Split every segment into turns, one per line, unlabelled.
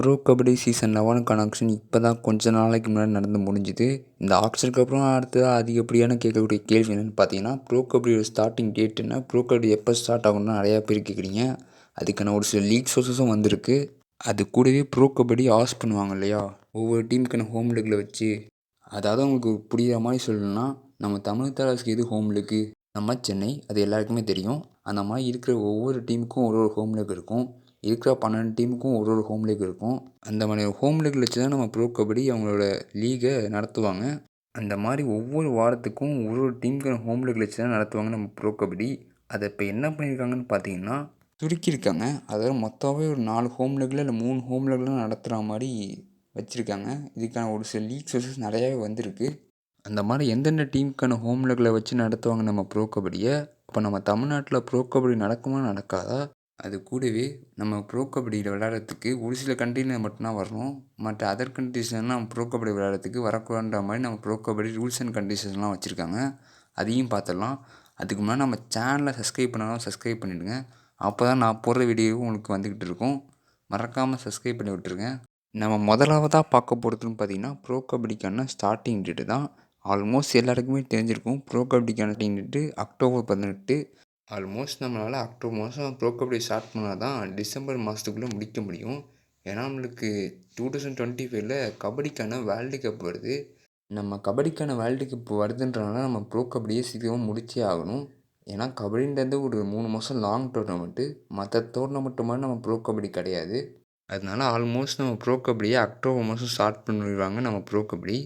Bro Kabaddi season லெவனுக்கான action இப்போ தான் கொஞ்ச நாளைக்கு முன்னாடி நடந்து முடிஞ்சுது. இந்த ஆக்ஷனுக்கு அப்புறம் அடுத்து அதிகப்படியான கேட்கக்கூடிய கேள்வி என்னென்னு பார்த்தீங்கன்னா ப்ரோ கபடியோட ஸ்டார்டிங் டேட் என்ன? ப்ரோ கபடி எப்போ ஸ்டார்ட் ஆகும்னு நிறையா பேர் கேட்குறீங்க அதுக்கான ஒரு சில லீக் சோர்ஸஸும் வந்திருக்கு. அது கூடவே ப்ரோ கபடி ஆஸ் பண்ணுவாங்க இல்லையா? ஒவ்வொரு டீமுக்கான ஹோம் லீக்கில் வச்சு. அதாவது உங்களுக்கு புரிகிற மாதிரி சொல்லணும்னா நம்ம தமிழ் தலாஸ்க்கு எது ஹோம் லீக்கு நம்ம சென்னை அது எல்லாருக்குமே தெரியும். அந்த மாதிரி இருக்கிற ஒவ்வொரு டீமுக்கும் ஒரு ஒரு ஹோம் லீக் இருக்கும். இருக்கிற பன்னெண்டு டீமுக்கும் ஒரு ஒரு ஹோம் லீக் இருக்கும். அந்த மாதிரி ஹோம் லீக் வச்சு தான் நம்ம ப்ரோ கபடி அவங்களோட லீகை நடத்துவாங்க. அந்த மாதிரி ஒவ்வொரு வாரத்துக்கும் ஒரு ஒரு டீமுக்கான ஹோம் லீக் வச்சு தான் நடத்துவாங்க நம்ம ப்ரோ கபடி. அதை இப்போ என்ன பண்ணியிருக்காங்கன்னு பார்த்தீங்கன்னா சுருக்கியிருக்காங்க. அதாவது மொத்தமாகவே ஒரு நாலு ஹோம் லீக்கில் இல்லை மூணு ஹோம் லீக்லாம் நடத்துகிற மாதிரி வச்சுருக்காங்க. இதுக்கான ஒரு சில லீக் சோர்சஸ் நிறையாவே வந்திருக்கு. அந்த மாதிரி எந்தெந்த டீமுக்கான ஹோம் லீக்கில் வச்சு நடத்துவாங்க நம்ம ப்ரோ கபடியை? அப்போ நம்ம தமிழ்நாட்டில் ப்ரோ கபடி நடக்குமா நடக்காதா? அது கூடவே நம்ம ப்ரோ கபடியில் விளையாடுறதுக்கு ஒரு சில கண்ட்ரியில் மட்டும்தான் வரணும். மற்ற அதர் கண்ட்ரீஸ்லாம் நம்ம ப்ரோ கபடி விளையாடுறதுக்கு வரக்கூடாதுன்ற மாதிரி நம்ம ப்ரோ கபடி ரூல்ஸ் அண்ட் கண்டிஷன்ஸ்லாம் வச்சுருக்காங்க. அதையும் பார்த்துடலாம் அதுக்கு முன்னாடி நம்ம சேனலை சப்ஸ்கிரைப் பண்ணாலும் சப்ஸ்கிரைப் பண்ணிவிடுங்க அப்போ தான் நான் போடுற வீடியோவும் உங்களுக்கு வந்துக்கிட்டு இருக்கும். மறக்காமல் சப்ஸ்கிரைப் பண்ணி விட்டுருங்க. நம்ம முதலாவதாக பார்க்க போகிறதுன்னு பார்த்தீங்கன்னா ப்ரோ கபடிக்கான ஸ்டார்டிங் டேட்டு தான். ஆல்மோஸ்ட் எல்லாருக்குமே தெரிஞ்சிருக்கும். ப்ரோ கபடிக்கான டேட்டு அக்டோபர் பதினெட்டு. ஆல்மோஸ்ட் நம்மளால் அக்டோபர் மாதம் ப்ரோ கபடி ஸ்டார்ட் பண்ணால் தான் டிசம்பர் மாதத்துக்குள்ளே முடிக்க முடியும். ஏன்னா நம்மளுக்கு டூ தௌசண்ட் டுவெண்ட்டி ஃபைவ்ல கபடிக்கான வேர்ல்டு கப் வருது. நம்ம கபடிக்கான வேர்ல்டு கப் வருதுன்றனால நம்ம ப்ரோ கபடியை சீக்கிரமாக முடிச்சே ஆகணும். ஏன்னா கபடின்றது ஒரு மூணு மாதம் லாங் டோர்னமெண்ட்டு மற்ற டோர்னமெண்ட்டு மாதிரி நம்ம ப்ரோ கபடி கிடையாது. அதனால ஆல்மோஸ்ட் நம்ம ப்ரோ கபடியே அக்டோபர் மாதம் ஸ்டார்ட் பண்ணிடுவாங்க நம்ம ப்ரோ கபடி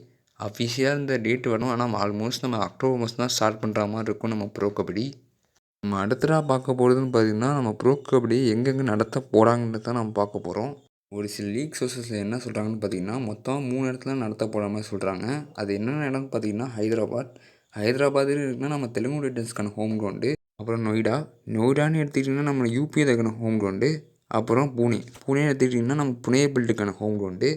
அஃபிஷியலாக இந்த டேட் வரும். ஆனால் ஆல்மோஸ்ட் நம்ம அக்டோபர் மாதம் தான் ஸ்டார்ட் பண்ணுற மாதிரி இருக்கும் நம்ம ப்ரோ கபடி நம்ம அடுத்ததாக பார்க்க போகிறதுன்னு பார்த்திங்கன்னா நம்ம ப்ரோ கபடி எங்கெங்கே நடத்த போகிறாங்கன்றத தான் நம்ம பார்க்க போகிறோம் ஒரு சில லீக் சோர்ஸஸில் என்ன சொல்கிறாங்கன்னு பார்த்தீங்கன்னா மொத்தம் மூணு இடத்துல நடத்த போகிற மாதிரி சொல்கிறாங்க அது என்னென்ன இடம்னு பார்த்தீங்கன்னா ஹைதராபாத். ஹைதராபாத்தில் இருக்குன்னா நம்ம தெலுங்கு டைட்டன்ஸ்க்கான ஹோம் கிரவுண்டு அப்புறம் நொய்டா. நொய்டான்னு எடுத்துக்கிட்டிங்கன்னா நம்ம யூபி அதுக்கான ஹோம் கிரவுண்டு அப்புறம் புனே. புனேன்னு எடுத்துக்கிட்டிங்கன்னா நம்ம புனே பில்டுக்கான ஹோம் கிரவுண்டு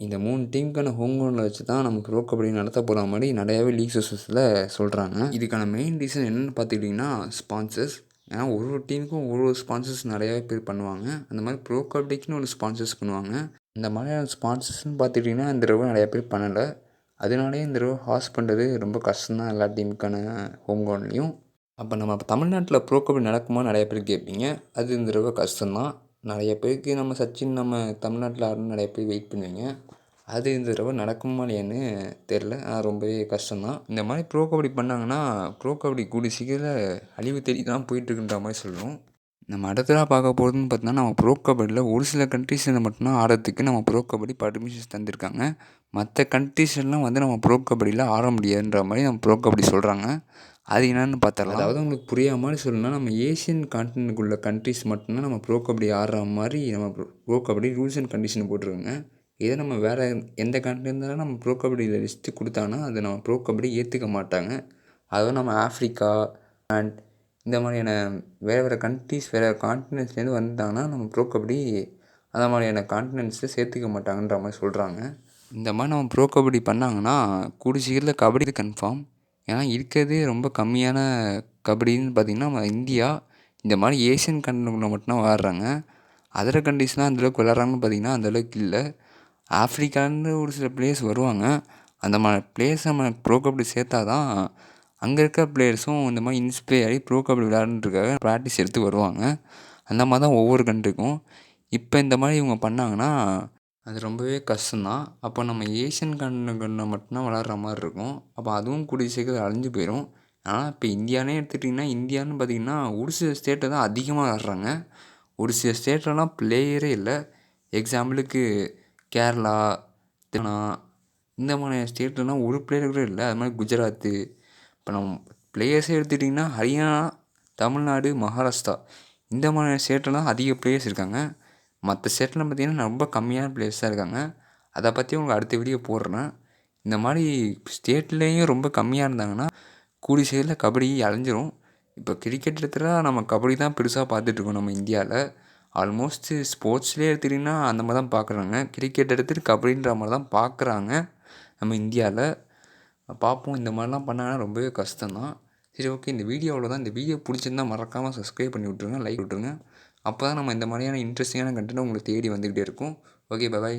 இந்த மூணு டீமுக்கான ஹோம் கிரவுண்டில் வச்சு தான் நம்ம ப்ரோ கபடி நடத்த போகிற மாதிரி நிறையாவே லீக் சோர்ஸஸில் சொல்கிறாங்க இதுக்கான மெயின் ரீசன் என்னென்னு பார்த்துக்கிட்டிங்கன்னா ஸ்பான்சர்ஸ் ஏன்னா ஒரு ஒரு டீமுக்கும் ஒரு ஒரு ஸ்பான்சர்ஸ் நிறையாவே பேர் பண்ணுவாங்க. அந்த மாதிரி ப்ரோ கபடிக்குன்னு ஒரு ஸ்பான்சர்ஸ் பண்ணுவாங்க. இந்த மாதிரியான ஸ்பான்சர்ஸ்னு பார்த்துக்கிட்டிங்கன்னா இந்த தடவை நிறையா பேர் பண்ணலை. அதனாலே இந்த தடவை ஹாஸ் பண்ணுறது ரொம்ப கஷ்டம்தான் எல்லா டீமுக்கான ஹோம் கிரவுண்ட்லேயும் அப்போ நம்ம தமிழ்நாட்டில் ப்ரோ கபடி நடக்குமா நிறைய பேர் கேட்பீங்க அது இந்த தடவை கஷ்டம்தான். நிறைய பேருக்கு நம்ம சச்சின் நம்ம தமிழ்நாட்டில் ஆடணும்னு நிறைய பேர் வெயிட் பண்ணுவீங்க. அது இந்த தடவை நடக்குமா இல்லையான்னு தெரில ஆனால் ரொம்பவே கஷ்டம்தான். இந்த மாதிரி ப்ரோ கபடி பண்ணாங்கன்னா ப்ரோ கபடி கூடிய சீக்கிரத்தில் அழிவு தேடி தான் போயிட்டுருக்குன்ற மாதிரி சொல்லணும். நம்ம அடுத்ததாக பார்க்க போகிறதுன்னு பார்த்தோன்னா நம்ம ப்ரோ கபடியில் ஒரு சில கண்ட்ரீஸில் மட்டும்தான் ஆடுறதுக்கு நம்ம ப்ரோ கபடி பர்மிஷன்ஸ் தந்திருக்காங்க. மற்ற கண்ட்ரீஸ்லாம் வந்து நம்ம ப்ரோ கபடியில் ஆட முடியாதுன்ற மாதிரி நம்ம ப்ரோ கபடி சொல்கிறாங்க அது என்னென்னு பார்த்துடலாம் அதாவது உங்களுக்கு புரியாத மாதிரி சொல்லணும்னா நம்ம ஏஷியன் கான்டினென்ட்டுக்குள்ள கண்ட்ரிஸ் மட்டும்தான் நம்ம ப்ரோ கபடி ஆடுற மாதிரி நம்ம Pro Kabaddi rules and condition போட்டிருக்கோங்க. இதே நம்ம வேறு எந்த கண்ட்ரி இருந்தாலும் நம்ம ப்ரோ கபடியில் லிஸ்ட்டு கொடுத்தாங்கன்னா அதை நம்ம ப்ரோ கபடி ஏற்றுக்க மாட்டாங்க. அதுவும் நம்ம ஆஃப்ரிக்கா அண்ட் இந்த மாதிரியான வேறு வேறு கண்ட்ரிஸ் வேறு கான்டினென்ட்ஸ்லேருந்து வந்தாங்கன்னா நம்ம ப்ரோ கபடி அந்த மாதிரியான கான்டினென்ட்ஸில் சேர்த்துக்க மாட்டாங்கன்ற மாதிரி சொல்கிறாங்க இந்த மாதிரி நம்ம ப்ரோ கபடி பண்ணாங்கன்னா கூடிய சீக்கிரத்தில் கபடி கன்ஃபார்ம் ஏன்னா இருக்கிறதே ரொம்ப கம்மியான கபடின்னு பார்த்திங்கன்னா நம்ம இந்தியா இந்த மாதிரி ஏஷியன் கண்ட்ரிக்குள்ளே மட்டும்தான் விளாட்றாங்க. அதர் கண்ட்ரிஸ்லாம் அந்தளவுக்கு விளாட்றாங்கன்னு பார்த்திங்கன்னா அந்தளவுக்கு இல்லை. ஆஃப்ரிக்காலேருந்து ஒரு சில பிளேயர்ஸ் வருவாங்க. அந்த மாதிரி பிளேயர்ஸ் நம்ம ப்ரோ கபடி சேர்த்தா தான் அங்கே இருக்க பிளேயர்ஸும் இந்த மாதிரி இன்ஸ்பயர் ஆகி ப்ரோ கபடி விளையாடுறதுக்காக ப்ராக்டிஸ் எடுத்து வருவாங்க. அந்த மாதிரி தான் ஒவ்வொரு கண்ட்ரிக்கும் இப்போ இந்த மாதிரி இவங்க பண்ணாங்கன்னா அது ரொம்பவே கஷ்டந்தான் அப்போ நம்ம ஏஷியன் கண்ட்ரிகளில் மட்டும்தான் விளாட்ற மாதிரி இருக்கும். அப்போ அதுவும் கூடிய சீக்கிரம் அழிஞ்சு போயிடும் ஆனால் இப்போ இந்தியானே எடுத்துக்கிட்டிங்கன்னா இந்தியான்னு பார்த்திங்கன்னா ஒரு சில ஸ்டேட்டில் தான் அதிகமாக விளாட்றாங்க ஒரு சில ஸ்டேட்லலாம் பிளேயரே இல்லை. எக்ஸாம்பிளுக்கு கேரளா தெனா இந்த மாதிரி ஸ்டேட்லலாம் ஒரு பிளேயர் கூட இல்லை. அது மாதிரி குஜராத்து இப்போ நம்ம பிளேயர்ஸே எடுத்துக்கிட்டிங்கன்னா ஹரியானா தமிழ்நாடு மகாராஷ்டிரா. இந்த மாதிரி ஸ்டேட்லலாம் அதிக பிளேயர்ஸ் இருக்காங்க. மற்ற ஸ்டேட்டில் பார்த்திங்கன்னா ரொம்ப கம்மியான பிளேயர்ஸ் இருக்காங்க. அதை பற்றி உங்களுக்கு அடுத்த வீடியோ போடுறேன். இந்த மாதிரி ஸ்டேட்லேயும் ரொம்ப கம்மியாக இருந்தாங்கன்னா கூடிய சீக்கிரத்தில் கபடி அழிஞ்சிரும். இப்போ கிரிக்கெட் எடுத்துகிட்டா நம்ம கபடி தான் பெருசாக பார்த்துட்ருக்கோம் நம்ம இந்தியாவில் ஆல்மோஸ்ட்டு ஸ்போர்ட்ஸ்லேயே எடுத்துக்கிட்டிங்கன்னா அந்த மாதிரி தான் பார்க்குறாங்க. கிரிக்கெட் எடுத்துகிட்டு கபடின்ற மாதிரி தான் பார்க்குறாங்க நம்ம இந்தியாவில் பார்ப்போம் இந்த மாதிரிலாம் பண்ணாங்கன்னா ரொம்பவே கஷ்டம் தான் சரி ஓகே இந்த வீடியோ அவ்வளோதான் இந்த வீடியோ பிடிச்சிருந்தா மறக்காமல் சப்ஸ்கிரைப் பண்ணி விட்ருங்க லைக் விட்ருங்க அப்போ தான் நம்ம இந்த மாதிரியான இன்ட்ரெஸ்டிங்கான கண்டென்ட் உங்களுக்கு தேடி வந்துக்கிட்டே இருக்கும். Okay bye